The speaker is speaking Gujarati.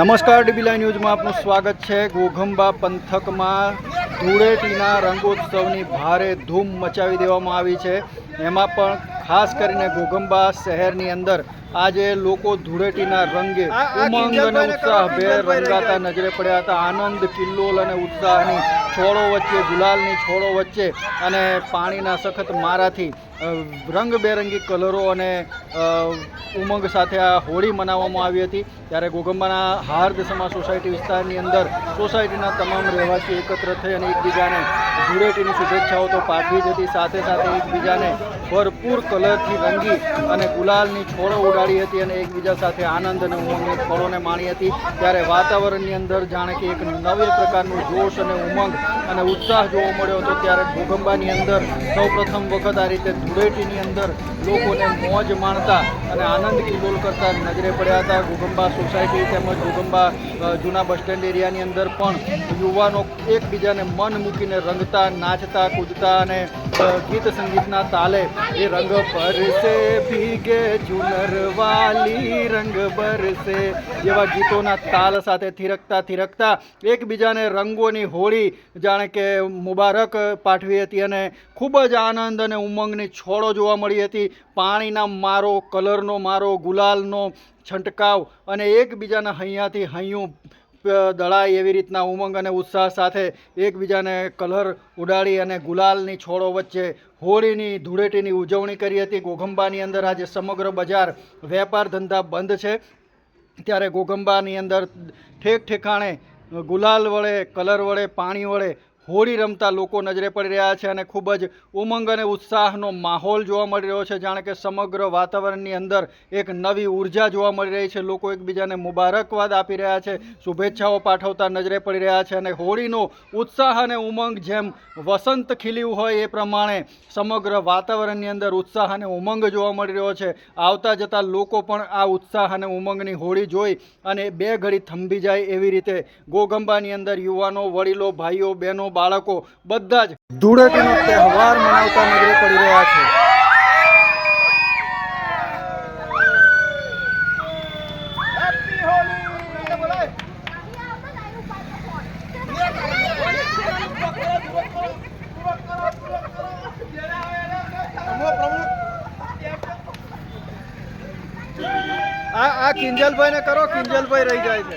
નમસ્કાર ડીબીલા ન્યૂઝમાં આપનું સ્વાગત છે. ઘોઘંબા પંથકમાં ધૂળેટીના રંગોત્સવની ભારે ધૂમ મચાવી દેવામાં આવી છે. એમાં પણ ખાસ કરીને ઘોઘંબા શહેરની અંદર આજે લોકો ધૂળેટીના રંગે ઉમંગ અને ઉત્સાહ ઉત્સાહભેર રંગાતા નજરે પડ્યા હતા. આનંદ કિલ્લોલ અને ઉત્સાહની છોડો વચ્ચે ગુલાલની છોડો વચ્ચે અને પાણીના સખત મારાથી રંગબેરંગી કલરો અને ઉમંગ સાથે આ હોળી મનાવવામાં આવી હતી. ત્યારે ગોગંબાના હાર સમા સોસાયટી વિસ્તારની અંદર સોસાયટીના તમામ રહેવાસી એકત્ર થઈ અને એકબીજાને ધૂળેટીની શુભેચ્છાઓ તો પાઠવી જ હતી. સાથે સાથે એકબીજાને ભરપૂર કલરથી રંગી અને ગુલાલની છોડો ઉડાડી હતી અને એકબીજા સાથે આનંદ અને ઉમંગની છોડોને માણી હતી. ત્યારે વાતાવરણની અંદર જાણે કે એક નવે પ્રકારનું જોશ અને ઉમંગ અને ઉત્સાહ જોવા મળ્યો હતો. ત્યારે ગોગંબાની અંદર સૌપ્રથમ વખત આ રીતે ધૂળેટીની અંદર લોકોને મોજ માણતા અને આનંદ કિલ્લોલ કરતા નજરે પડ્યા હતા. ગુગંબા સોસાયટી તેમજ ગુગંબા જૂના બસ સ્ટેન્ડ એરિયાની અંદર પણ યુવાનો એકબીજાને મન મૂકીને રંગતા, નાચતા, કૂદતા અને ગીત સંગીતના તાલે એ રંગ પરસે ભીગે ચુનર વાલી રંગ બરસે જેવા ગીતોના તાલ સાથે થિરકતા થિરકતા એકબીજાને રંગોની હોળી જાણે કે મુબારક પાઠવી હતી અને ખૂબ જ આનંદ અને ઉમંગની છોડો જોવા મળી હતી. પાણીના મારો, કલરનો મારો, ગુલાલનો છંટકાવ અને એકબીજાના હૈયાથી હૈયું દળાય એવી રીતના ઉમંગ અને ઉત્સાહ સાથે એકબીજાને કલર ઉડાડી અને ગુલાલની છોડો વચ્ચે હોળીની ધૂળેટીની ઉજવણી કરી હતી. ગોગંબાની અંદર આજે સમગ્ર બજાર વેપાર ધંધા બંધ છે. ત્યારે ગોગંબાની અંદર ઠેક ઠેકાણે ગુલાલ વડે, કલર વડે, પાણી વડે હોળી રમતા લોકો નજરે પડી રહ્યા છે અને ખૂબ જ ઉમંગ અને ઉત્સાહનો માહોલ જોવા મળી રહ્યો છે, જાણે કે સમગ્ર વાતાવરણની અંદર એક નવી ઊર્જા જોવા મળી રહી છે. લોકો એકબીજાને મુબારકવાદ આપી રહ્યા છે, શુભેચ્છાઓ પાઠવતા નજરે પડી રહ્યા છે અને હોળીનો ઉત્સાહ અને ઉમંગ જેમ વસંત ખીલ્યું હોય એ પ્રમાણે સમગ્ર વાતાવરણની અંદર ઉત્સાહ અને ઉમંગ જોવા મળી રહ્યો છે. આવતા જતા લોકો પણ આ ઉત્સાહ અને ઉમંગની હોળી જોઈ અને બે ઘડી થંભી જાય એવી રીતે ગોગંબાની અંદર યુવાનો, વડીલો, ભાઈઓ, બહેનો બાળકો બધા જ ધૂળેટીનો તહેવાર મનાવતા નજરે પડી રહ્યા છે આ આ કિંજલભાઈ ને કરો કિંજલભાઈ રહી જાય છે